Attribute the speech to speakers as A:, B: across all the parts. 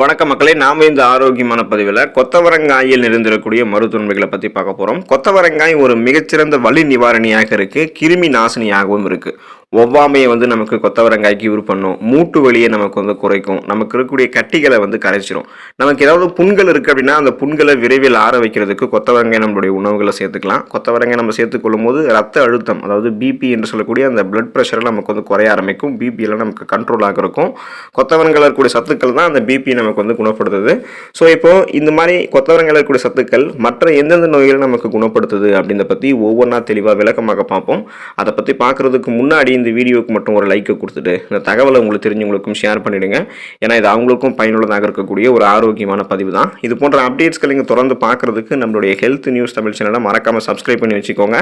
A: வணக்க மக்களே நாம இந்த ஆரோக்கியமான பதிவில் கொத்தவரங்காயில் நிறைந்திருக்கக்கூடிய மருத்துவன்மைகளை பற்றி பார்க்க போகிறோம் கொத்தவரங்காய் ஒரு மிகச்சிறந்த வலி நிவாரணியாக இருக்குது கிருமி நாசினியாகவும் இருக்குது ஒவ்வாமையை வந்து நமக்கு கொத்தவரங்காய்க்கு யூர் பண்ணும் மூட்டு வலியை நமக்கு வந்து குறைக்கும் நமக்கு இருக்கக்கூடிய கட்டிகளை வந்து கரைச்சிரும். நமக்கு ஏதாவது புண்கள் இருக்குது அப்படின்னா அந்த புண்களை விரைவில் ஆற வைக்கிறதுக்கு கொத்தவரங்காய் நம்மளுடைய உணவுகளை சேர்த்துக்கலாம். கொத்தவரங்காய் நம்ம சேர்த்துக்கொள்ளும் போது ரத்த அழுத்தம் அதாவது பிபி என்று சொல்லக்கூடிய அந்த பிளட் ப்ரெஷரில் நமக்கு வந்து குறைய ஆரம்பிக்கும். பிபியில் நமக்கு கண்ட்ரோல் இருக்கும். கொத்தவரங்காயில் இருக்கக்கூடிய சத்துக்கள் தான் அந்த பிபி நமக்கு வந்து குணப்படுத்துது. ஸோ இப்போ இந்த மாதிரி கொத்தவரங்காயில் இருக்கக்கூடிய சத்துக்கள் மற்ற எந்தெந்த நோய்களை நமக்கு குணப்படுத்துது அப்படின்றத பற்றி ஒவ்வொன்றா தெளிவாக விளக்கமாக பார்ப்போம். அதை பற்றி பார்க்குறதுக்கு முன்னாடி இந்த வீடியோவுக்கு மட்டும் ஒரு லைக்கை கொடுத்துட்டு இந்த தகவலை உங்களுக்கு தெரிஞ்சவங்களுக்கும் ஷேர் பண்ணிவிடுங்க ஏன்னா இது அவங்களுக்கும் பயனுள்ளதாக இருக்கக்கூடிய ஒரு ஆரோக்கியமான பதிவு தான். இது போன்ற அப்டேட்ஸ்களை நீங்கள் தொடர்ந்து பார்க்குறதுக்கு நம்மளுடைய ஹெல்த் நியூஸ் தமிழ் சேனலை மறக்காமல் சப்ஸ்கிரைப் பண்ணி வச்சுக்கோங்க.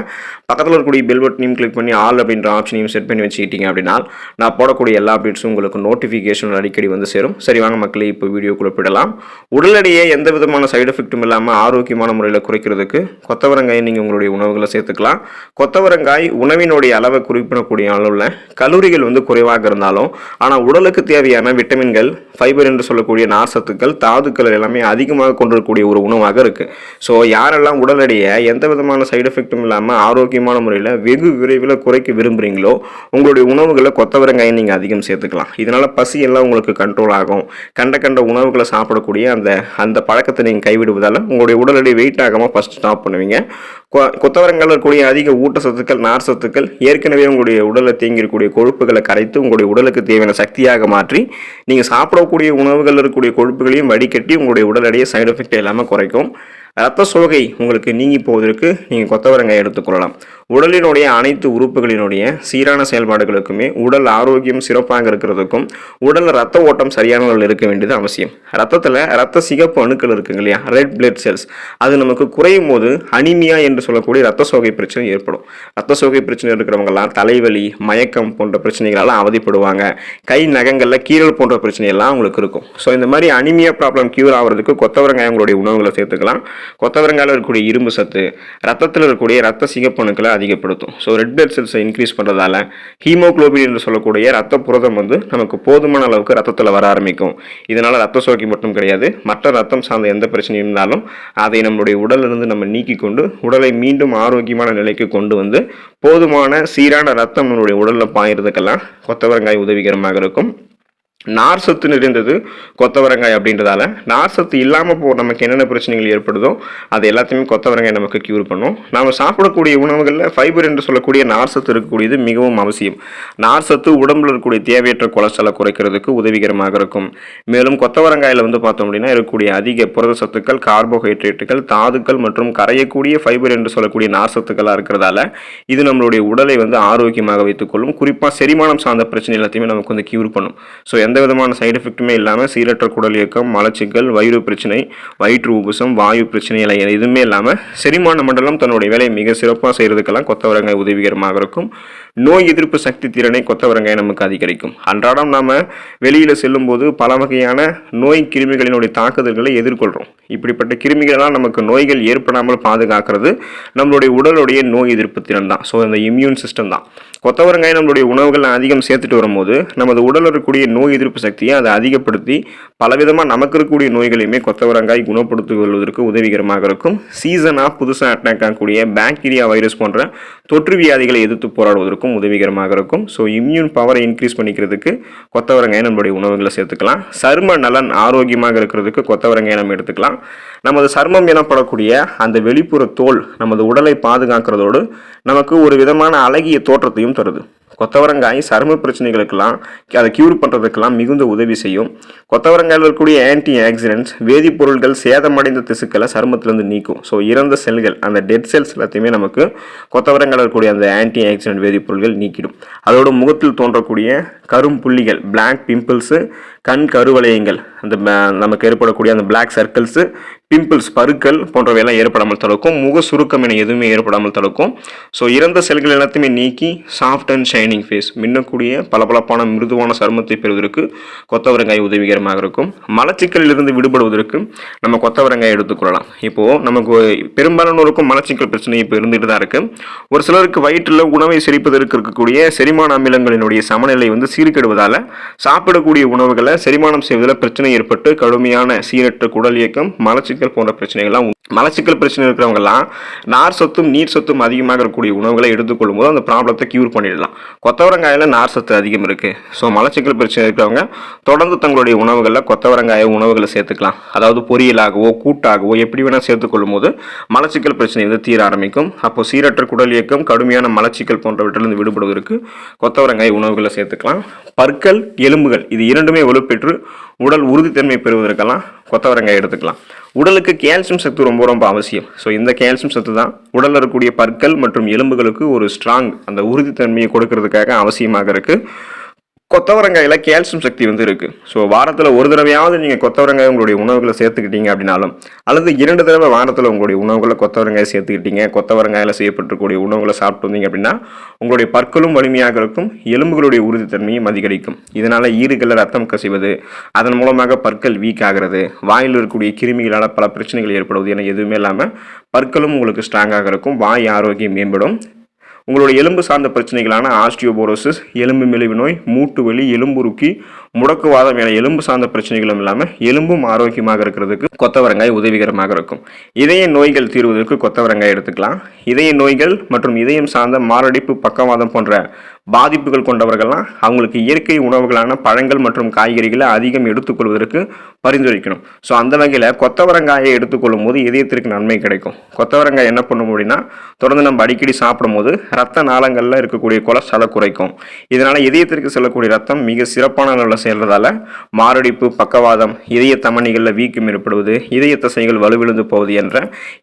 A: பக்கத்தில் இருக்கக்கூடிய பெல் பட்டனையும் கிளிக் பண்ணி ஆல் அப்படின்ற ஆப்ஷனையும் செட் பண்ணி வச்சுக்கிட்டீங்க அப்படின்னா நான் போடக்கூடிய எல்லா அப்டேட்ஸும் உங்களுக்கு நோட்டிஃபிகேஷன் அடிக்கடி வந்து சேரும். சரி வாங்க மக்களே இப்போ வீடியோக்குள்ள போயிடலாம் உடல் எடையை எந்த விதமான சைடு எஃபெக்ட்டும் இல்லாமல் ஆரோக்கியமான முறையில் குறைக்கிறதுக்கு கொத்தவரங்காயை நீங்கள் உங்களுடைய உணவுகளை சேர்த்துக்கலாம். கொத்தவரங்காய் உணவினுடைய அளவை குறிப்பிடக்கூடிய அளவில் கலோரிகள் வந்து குறைவாக இருந்தாலும் ஆனால் உடலுக்கு தேவையான விட்டமின்கள் ஃபைபர் என்று சொல்லக்கூடிய நார்சத்துக்கள் தாதுக்கள் எல்லாமே அதிகமாக கொண்டிருக்கக்கூடிய ஒரு உணவாக இருக்குது ஸோ யாரெல்லாம் உடல் எடையை எந்த விதமான சைடு எஃபெக்ட்டும் இல்லாமல் ஆரோக்கியமான முறையில் வெகு விரைவில் குறைக்க விரும்புகிறீங்களோ உங்களுடைய உணவுகளை கொத்தவரங்காயை நீங்கள் அதிகம் சேர்த்துக்கலாம். இதனால் பசி எல்லாம் உங்களுக்கு கண்ட்ரோல் ஆகும். கண்ட கண்ட உணவுகளை சாப்பிடக்கூடிய அந்த அந்த பழக்கத்தை நீங்கள் கைவிடுவதால் உங்களுடைய உடல் எடை வெயிட் ஆகாமல் ஃபஸ்ட் ஸ்டாப் பண்ணுவீங்க. கொ- இருக்கக்கூடிய அதிக ஊட்டச்சத்துக்கள் நார் சத்துக்கள் ஏற்கனவே உங்களுடைய உடலில் தேங்கியிருக்கக்கூடிய கொழுப்புகளை கரைத்து உங்களுடைய உடலுக்கு தேவையான சக்தியாக மாற்றி நீங்கள் சாப்பிடக்கூடிய உணவுகளில் இருக்கக்கூடிய கொழுப்புகளையும் வடிகட்டி உங்களுடைய உடல் எடையை சைடு எஃபெக்ட் இல்லாமல் குறைக்கும். ரத்த சோகை உங்களுக்கு நீங்கி போவதற்கு நீங்கள் கொத்தவரங்காய் எடுத்துக்கொள்ளலாம். உடலினுடைய அனைத்து உறுப்புகளினுடைய சீரான செயல்பாடுகளுக்குமே உடல் ஆரோக்கியம் சிறப்பாக இருக்கிறதுக்கும் உடல் ரத்த ஓட்டம் சரியான இருக்க வேண்டியது அவசியம். ரத்தத்தில் ரத்த சிகப்பு அணுக்கள் இருக்குங்க இல்லையா? ரெட் பிளட் செல்ஸ் அது நமக்கு குறையும் போது அனிமியா என்று சொல்லக்கூடிய ரத்த சோகை பிரச்சனை ஏற்படும். ரத்த சோகை பிரச்சனை இருக்கிறவங்கலாம் தலைவலி மயக்கம் போன்ற பிரச்சனைகளால் அவதிப்படுவாங்க. கை நகங்களில் கீரல் போன்ற பிரச்சனையெல்லாம் அவங்களுக்கு இருக்கும். ஸோ இந்த மாதிரி அனிமியா ப்ராப்ளம் கியூர் ஆகிறதுக்கு கொத்தவரங்காய் உங்களுடைய உணவுகளை சேர்த்துக்கலாம். கொத்தவரங்காயில் இருக்கக்கூடிய இரும்பு சத்து ரத்தத்தில் இருக்கக்கூடிய ரத்த சிகப்பணுக்களை அதிகப்படுத்தும். ஸோ ரெட் பிளட் செல்ஸை இன்க்ரீஸ் பண்ணுறதால ஹீமோகுளோபின் என்று சொல்லக்கூடிய ரத்த புரதம் வந்து நமக்கு போதுமான அளவுக்கு ரத்தத்தில் வர ஆரம்பிக்கும். இதனால் ரத்த சோக்கி மட்டும் கிடையாது. மற்ற ரத்தம் சார்ந்த எந்த பிரச்சனையும் இருந்தாலும் அதை நம்மளுடைய உடலிலிருந்து நம்ம நீக்கி கொண்டு உடலை மீண்டும் ஆரோக்கியமான நிலைக்கு கொண்டு வந்து போதுமான சீரான ரத்தம் நம்மளுடைய உடலில் பாயிறதுக்கெல்லாம் கொத்தவரங்காய் உதவிகரமாக இருக்கும். நார் சத்து நிறைந்தது கொத்தவரங்காய் அப்படின்றதால. நார் சத்து இல்லாமல் போ நமக்கு என்னென்ன பிரச்சனைகள் ஏற்படுதோ அது எல்லாத்தையுமே கொத்தவரங்காய் நமக்கு க்யூர் பண்ணும். நாம் சாப்பிடக்கூடிய உணவுகளில் ஃபைபர் என்று சொல்லக்கூடிய நார் சத்து இருக்கக்கூடியது மிகவும் அவசியம். நார் சத்து உடம்புல இருக்கக்கூடிய தேவையற்ற கொலஸ்ட்ராலை குறைக்கிறதுக்கு உதவிகரமாக இருக்கும். மேலும் கொத்தவரங்காயில் வந்து பார்த்தோம் அப்படின்னா இருக்கக்கூடிய அதிக புரத சத்துக்கள் கார்போஹைட்ரேட்டுகள் தாதுக்கள் மற்றும் கரையக்கூடிய ஃபைபர் என்று சொல்லக்கூடிய நார் சத்துக்களாக இருக்கிறதால இது நம்மளுடைய உடலை வந்து ஆரோக்கியமாக வைத்துக்கொள்ளும் குறிப்பாக செரிமானம் சார்ந்த பிரச்சனை எல்லாத்தையுமே நமக்கு வந்து க்யூர் பண்ணும். ஸோ எந்த எந்த விதமான சைடு எஃபெக்ட்டுமே இல்லாமல் சீரற்ற குடல் இயக்கம் மலச்சிக்கல் வயிறு பிரச்சனை வயிற்று உபசம் வாயு பிரச்சனை இல்லை எதுவுமே இல்லாமல் செரிமான மண்டலம் தன்னுடைய வேலையை மிக சிறப்பாக செய்கிறதுக்கெல்லாம் கொத்தவரங்காய் உதவிகரமாக இருக்கும். நோய் எதிர்ப்பு சக்தி திறனை கொத்தவரங்காய் நமக்கு அதிகரிக்கும். அன்றாடம் நாம் வெளியில் செல்லும்போது பல வகையான நோய் கிருமிகளினுடைய தாக்குதல்களை எதிர்கொள்கிறோம் இப்படிப்பட்ட கிருமிகளெல்லாம் நமக்கு நோய்கள் ஏற்படாமல் பாதுகாக்கிறது நம்மளுடைய உடலுடைய நோய் எதிர்ப்பு திறன் தான். ஸோ அந்த இம்யூன் சிஸ்டம் தான். கொத்தவரங்காய் நம்மளுடைய உணவுகளை அதிகம் சேர்த்துட்டு வரும்போது நமது உடல் இருக்கக்கூடிய நோய் எதிர்ப்பு சக்தியை அதை அதிகப்படுத்தி பலவிதமாக நமக்கு இருக்கக்கூடிய நோய்களையுமே கொத்தவரங்காய் குணப்படுத்திக் கொள்வதற்கு உதவிகரமாக இருக்கும். சீசனாக புதுசாக அட்டாக் ஆகக்கூடிய பாக்டீரியா வைரஸ் போன்ற தொற்று வியாதிகளை எதிர்த்து போராடுவதற்கும் உதவிகரமாக இருக்கும். ஸோ இம்யூன் பவரை இன்க்ரீஸ் பண்ணிக்கிறதுக்கு கொத்தவரங்காய் நம்மளுடைய உணவுகளை சேர்த்துக்கலாம். சரும நலன் ஆரோக்கியமாக இருக்கிறதுக்கு கொத்தவரங்காய் நம்ம எடுத்துக்கலாம். நமது சர்மம் எனப்படக்கூடிய அந்த வெளிப்புற தோல் நமது உடலை பாதுகாக்கிறதோடு நமக்கு ஒரு விதமான அழகிய தோற்றத்தையும் தருது. கொத்தவரங்காய் சரும பிரச்சனைகளுக்கெல்லாம் அதை கியூர் பண்ணுறதுக்கெல்லாம் மிகுந்த உதவி செய்யும். கொத்தவரங்காயில் இருக்கக்கூடிய ஆன்டி ஆக்சிடென்ட்ஸ் வேதிப்பொருட்கள் சேதமடைந்த திசுக்களை சருமத்திலேருந்து நீக்கும். ஸோ இறந்த செல்கள் அந்த டெட் செல்ஸ் எல்லாத்தையுமே நமக்கு கொத்தவரங்காயில் இருக்கக்கூடிய அந்த ஆன்டி ஆக்சிடென்ட் வேதிப்பொருட்கள் நீக்கிடும். அதோட முகத்தில் தோன்றக்கூடிய கரும் புள்ளிகள் பிளாக் பிம்பிள்ஸு கண் கருவளையங்கள் அந்த நமக்கு ஏற்படக்கூடிய அந்த பிளாக் சர்க்கிள்ஸு பிம்பிள்ஸ் பருக்கள் போன்றவையெல்லாம் ஏற்படாமல் தடுக்கும். முக சுருக்கம் என எதுவுமே ஏற்படாமல் தடுக்கும். ஸோ இறந்த செல்கள் எல்லாத்தையுமே நீக்கி சாஃப்ட் அண்ட் ஷைனிங் ஃபேஸ் மின்னக்கூடிய பளபளப்பான மிருதுவான சருமத்தை பெறுவதற்கு கொத்தவரங்காய் உதவிகரமாக இருக்கும். மலச்சிக்கலில் இருந்து விடுபடுவதற்கு நம்ம கொத்தவரங்காய் எடுத்துக்கொள்ளலாம் இப்போது நமக்கு பெரும்பாலானோருக்கும் மலச்சிக்கல் பிரச்சனை இப்போ இருந்துகிட்டு தான் இருக்குது ஒரு சிலருக்கு வயிற்றில் உணவை செரிப்பதற்கு இருக்கக்கூடிய செரிமான அமிலங்களினுடைய சமநிலை வந்து சீர்கெடுவதால் சாப்பிடக்கூடிய உணவுகளை செரிமானம் செய்வதில் பிரச்சனை ஏற்பட்டு கடுமையான சீரற்ற குடல் இயக்கம் மலச்சிக்கல் போன்ற பிரச்சனைகள்லாம் மலச்சிக்கல் பிரச்சனை இருக்கிறவங்கலாம் நார் சத்தும் நீர் சத்தும் அதிகமாக இருக்கக்கூடிய உணவுகளை எடுத்துக்கொள்ளும் போது அந்த ப்ராப்ளத்தை க்யூர் பண்ணிடலாம். கொத்தவரங்காயில் நார் சத்து அதிகம் இருக்குது ஸோ மலச்சிக்கல் பிரச்சனை இருக்கிறவங்க தொடர்ந்து தங்களுடைய உணவுகளில் கொத்தவரங்காய உணவுகளை சேர்த்துக்கலாம். அதாவது பொரியலாகவோ கூட்டாகவோ எப்படி வேணால் சேர்த்துக்கொள்ளும் போது மலச்சிக்கல் பிரச்சனை வந்து தீர ஆரம்பிக்கும். அப்போது சீரற்ற குடல் இயக்கம் கடுமையான மலச்சிக்கல் போன்றவற்றிலிருந்து விடுபடுவதற்கு கொத்தவரங்காய் உணவுகளை சேர்த்துக்கலாம். பற்கள் எலும்புகள் இது இரண்டுமே பெற்று உடல் உறுதித்தன்மை பெறுவதற்கெல்லாம் கொத்தவரங்காய் எடுத்துக்கலாம். உடலுக்கு கால்சியம் சத்து ரொம்ப ரொம்ப அவசியம். ஸோ இந்த கால்சியம் சத்து தான் உடலில் இருக்கக்கூடிய பற்கள் மற்றும் எலும்புகளுக்கு ஒரு ஸ்ட்ராங் அந்த உறுதித்தன்மையை கொடுக்கறதுக்காக அவசியமாக இருக்குது கொத்தவரங்காயில் கால்சியம் சக்தி வந்து இருக்குது ஸோ வாரத்தில் ஒரு தடவையாவது நீங்கள் கொத்தவரங்காய் உங்களுடைய உணவுகளை சேர்த்துக்கிட்டீங்க அப்படின்னாலும் அல்லது இரண்டு தடவை வாரத்தில் உங்களுடைய உணவுகளை கொத்தவரங்காய் சேர்த்துக்கிட்டீங்க கொத்தவரங்காயில் செய்யப்பட்டிருக்கக்கூடிய உணவுகளை சாப்பிட்டு வந்தீங்க அப்படின்னா உங்களுடைய பற்களும் வலிமையாக இருக்கும் எலும்புகளுடைய உறுதித்தன்மையும் அதிகரிக்கும். இதனால் ஈறுகளில் ரத்தம் கசிவது அதன் மூலமாக பற்கள் வீக் ஆகிறது வாயில் இருக்கக்கூடிய கிருமிகளால் பல பிரச்சனைகள் ஏற்படுவது என எதுவுமே இல்லாமல் பற்களும் உங்களுக்கு ஸ்ட்ராங்காக இருக்கும் வாய் ஆரோக்கியம் மேம்படும். உங்களுடைய எலும்பு சார்ந்த பிரச்சனைகளான ஆஸ்டியோபோரோசிஸ் எலும்பு மெலிவு நோய் மூட்டு வலி எலும்புருக்கி முடக்குவாதம் என எலும்பு சார்ந்த பிரச்சனைகளும் இல்லாமல் எலும்பும் ஆரோக்கியமாக இருக்கிறதுக்கு கொத்தவரங்காய் உதவிகரமாக இருக்கும். இதய நோய்கள் தீர்வதற்கு கொத்தவரங்காய் எடுத்துக்கலாம். இதய நோய்கள் மற்றும் இதயம் சார்ந்த மாரடைப்பு பக்கவாதம் போன்ற பாதிப்புகள் கொண்டவர்கள்லாம் அவங்களுக்கு இயற்கை உணவுகளான பழங்கள் மற்றும் காய்கறிகளை அதிகம் எடுத்துக்கொள்வதற்கு பரிந்துரைக்கணும். ஸோ அந்த வகையில் கொத்தவரங்காயை எடுத்துக்கொள்ளும் போது இதயத்திற்கு நன்மை கிடைக்கும். கொத்தவரங்காய் என்ன பண்ணும் அப்படின்னா தொடர்ந்து நம்ம அடிக்கடி சாப்பிடும்போது ரத்த நாளங்களில் இருக்கக்கூடிய கொலஸ்ட்ராலை குறைக்கும். இதனால் இதயத்திற்கு செல்லக்கூடிய ரத்தம் மிக சிறப்பான அளவில் செல்றதால மாரடைப்பு பக்கவாதம் இதய தமணிகளில் வீக்கம் ஏற்படுவது இதய தசைகள் வலுவிழுந்து போவது என்ற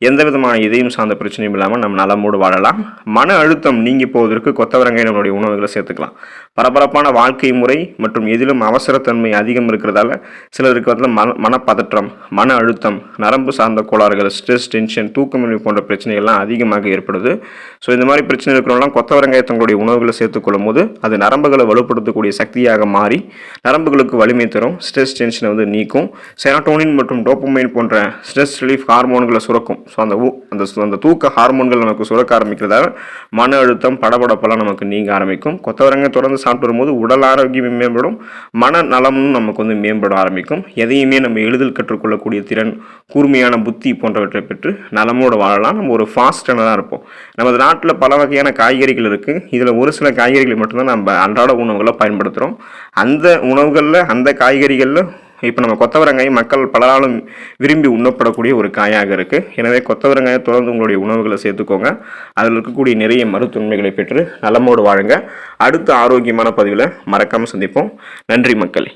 A: எந்த விதமான இதயம் சார்ந்த பிரச்சனையும் இல்லாமல் நம்ம நலமோடு வாழலாம். மன அழுத்தம் நீங்கி போவதற்கு கொத்தவரங்காய் நம்மளுடைய உணவுகளை சேர்த்துக்கலாம். பரபரப்பான வாழ்க்கை முறை மற்றும் எதிலும் அவசரத்தன்மை அதிகம் இருக்கிறதால சிலருக்கு வந்து மன மனப்பதற்றம் மன அழுத்தம் நரம்பு சார்ந்த கோளாறுகள் ஸ்ட்ரெஸ் டென்ஷன் தூக்கமின்மை போன்ற பிரச்சனைகள்லாம் அதிகமாக ஏற்படுது. ஸோ இந்த மாதிரி பிரச்சனை இருக்கிறவங்களாம் கொத்தவரங்காய் தங்களுடைய உணவுகளை சேர்த்துக்கொள்ளும் போது அது நரம்புகளை வலுப்படுத்தக்கூடிய சக்தியாக மாறி நரம்புகளுக்கு வலிமை தரும் ஸ்ட்ரெஸ் டென்ஷனை வந்து நீக்கும். செரட்டோனின் மற்றும் டோப்பமைன் போன்ற ஸ்ட்ரெஸ் ரிலீஃப் ஹார்மோன்களை சுரக்கும். ஸோ அந்த அந்த அந்த தூக்க ஹார்மோன்கள் நமக்கு சுரக்க ஆரம்பிக்கிறதால மன அழுத்தம் படபடப்பெல்லாம் நமக்கு நீங்க ஆரம்பிக்கும். கொத்தவரங்க தொடர்ந்து சாப்பிட்டு வரும்போது உடல் ஆரோக்கியம் மேம்படும் மன நலமும் நமக்கு வந்து மேம்பட ஆரம்பிக்கும். எதையுமே நம்ம எளிதில் கற்றுக்கொள்ளக்கூடிய திறன் கூர்மையான புத்தி போன்றவற்றை பெற்று நலமோடு வாழலாம். நம்ம ஒரு ஃபாஸ்டாக தான் இருப்போம். நமது நாட்டில் பல வகையான காய்கறிகள் இருக்குது இதில் ஒரு சில காய்கறிகளை மட்டும்தான் நம்ம அன்றாட உணவுகளை பயன்படுத்துகிறோம் அந்த உணவுகளில் அந்த காய்கறிகளில் இப்போ நம்ம கொத்தவரங்காய் மக்கள் பலராலும் விரும்பி உண்ணப்படக்கூடிய ஒரு காயாக இருக்குது எனவே கொத்தவரங்காயை தொடர்ந்து உங்களுடைய உணவுகளை சேர்த்துக்கோங்க. அதில் இருக்கக்கூடிய நிறைய மருத்துவன்மைகளை பெற்று நலமோடு வாழுங்க. அடுத்த ஆரோக்கியமான பதிவில் மறக்காமல் சந்திப்போம். நன்றி மக்களே.